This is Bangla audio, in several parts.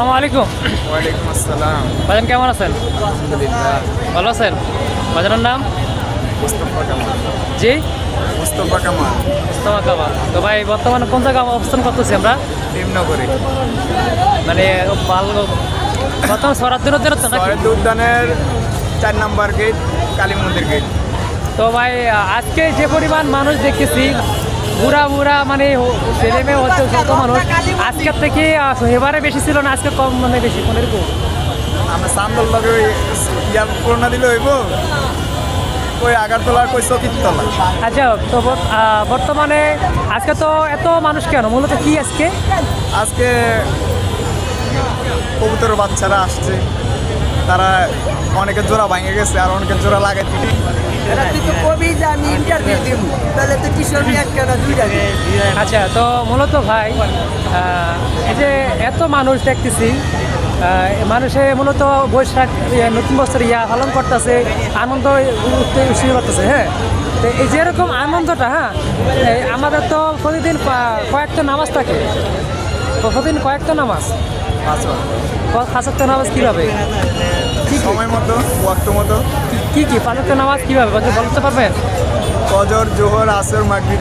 আলাইকুম। ওয়ালাইকুম আসসালাম। ভাইজান কেমন আছেন? আলহামদুলিল্লাহ। ভালো আছেন? বাজারের নাম? মুস্তফা কামাল। জি? মুস্তফা কামাল। মুস্তফা কামাল। তো ভাই বর্তমানে কোন জায়গায় অবস্থান করতেছি আমরা? ভীমনগরে। মানে বাল সরাদ্দিনের জন্য তো নাকি? শরৎ উদ্যানের চার নাম্বার গেট কালী মন্দির গেট। তো ভাই আজকে যে পরিমাণ মানুষ দেখতেছি বুড়া বুড়া মানে ছেলে মেয়ে হচ্ছে যত মানুষ আজকের থেকে এবারে বেশি ছিল না আজকে কম মানে বেশি কোন এরকম আমরা চান্দল লগে ইয়ার করোনা দিলে হইব? ওই আগারতলা কই চকিরতলা আচ্ছা তো বর্তমানে আজকে তো এত মানুষ কেন? মূলত কি আজকে? আজকে কবুতর বাচ্চারা আসছে। তারা অনেকের জোড়া ভাঙে গেছে আর অনেকের জোড়া লাগাই দিবি তুই তো কবি যে আমি ইন্টারভিউ দিব তাহলে তো আচ্ছা তো মূলত ভাই আহ, এই যে এত মানুষ দেখতেছি মানুষে মূলত বৈশাখ নতুন বছর ইয়া পালন করতেছে আনন্দ করতেছে হ্যাঁ? তো এই যেরকম আনন্দটা হ্যাঁ আমাদের তো প্রতিদিন কয়েকটা নামাজ থাকে। তো প্রতিদিন কয়েকটা নামাজ? পাঁচটা নামাজ কীভাবে? কি কি- সময় মতো ওয়াক্ত মতো। কি কি? পাঁচটা নামাজ কীভাবে? বলতে বলতে পারবেন? ফজর জোহর আসর মাগরিব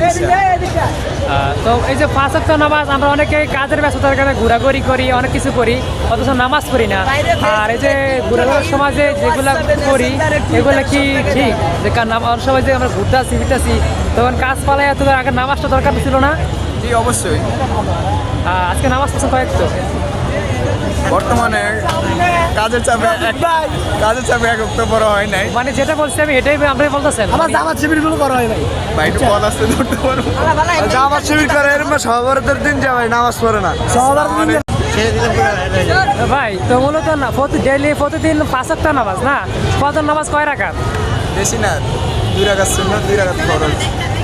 তো এই যে পাঁচ সপ্তাহ নামাজ আমরা অনেকে কাজের ব্যস্ততার কারণে ঘোরাঘুরি করি অনেক কিছু করি অথচ নামাজ পড়ি না। আর এই যে ঘোরাঘুরির সমাজে যেগুলা করি এগুলো কি ঠিক? যে কার নাম অনেক সময় যে আমরা ঘুরতে আসি ফিরতে তখন কাজ পালাই এত আগে নামাজটা দরকার ছিল না? জি অবশ্যই। আজকে নামাজ পছন্দ কয়েকটা বর্তমানে কাজের চাপে কাজের চাপে এক উক্ত বড় হয় নাই। মানে যেটা বলছি আমি এটাই আপনি বলতেছেন। আমার জামাত শিবিরগুলো করা হয় ভাই। ভাই একটু পদ আসতে ধরতে পারব জামাত শিবির করে এরকম সহবরতের দিন যে ভাই নামাজ পড়ে না। সহবর ভাই তো মূলত না প্রতি ডেইলি প্রতিদিন পাঁচ একটা নামাজ না? ফজর নামাজ কয় রাখাত বেশি না দুই রাখাত শূন্য দুই রাখাত খরচ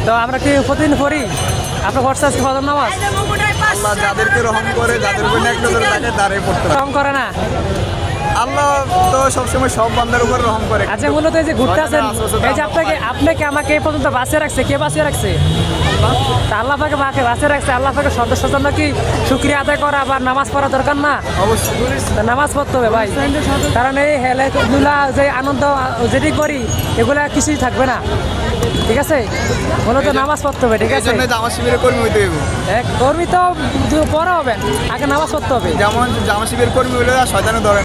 তো আমরা কি প্রতিদিন পড়ি? আপনার হোয়াটস আজকে ফজর নামাজ? আল্লাহ যাদেরকে রহম করে যাদের উপর এক নজর থাকে তারাই পড়তে পারে। কম করে না? আল্লাহ তো সবসময় সব বান্দার উপর রহম করে। আচ্ছা মূলত এই যে ঘুরতে আছেন এই যে আপনাকে আপনাকে আমাকে এই পর্যন্ত বাসে রাখছে? কে বাসে রাখছে? তা আল্লাহ পাকে বাকে বাসে রাখছে। আল্লাহ পাকে সদস্য জন্য কি শুক্রিয়া আদায় করা আবার নামাজ পড়া দরকার না? অবশ্যই। নামাজ পড়তে হবে ভাই। কারণ এই হেলাগুলা যে আনন্দ যেটি করি এগুলা কিছুই থাকবে না। ঠিক আছে? মূলত নামাজ পড়তে হবে ঠিক আছে? জামা শিবিরে কর্মী হইতে কর্মী তো পরে হবে আগে নামাজ পড়তে হবে। যেমন জামা শিবির কর্মী আর শয়তানে ধরে।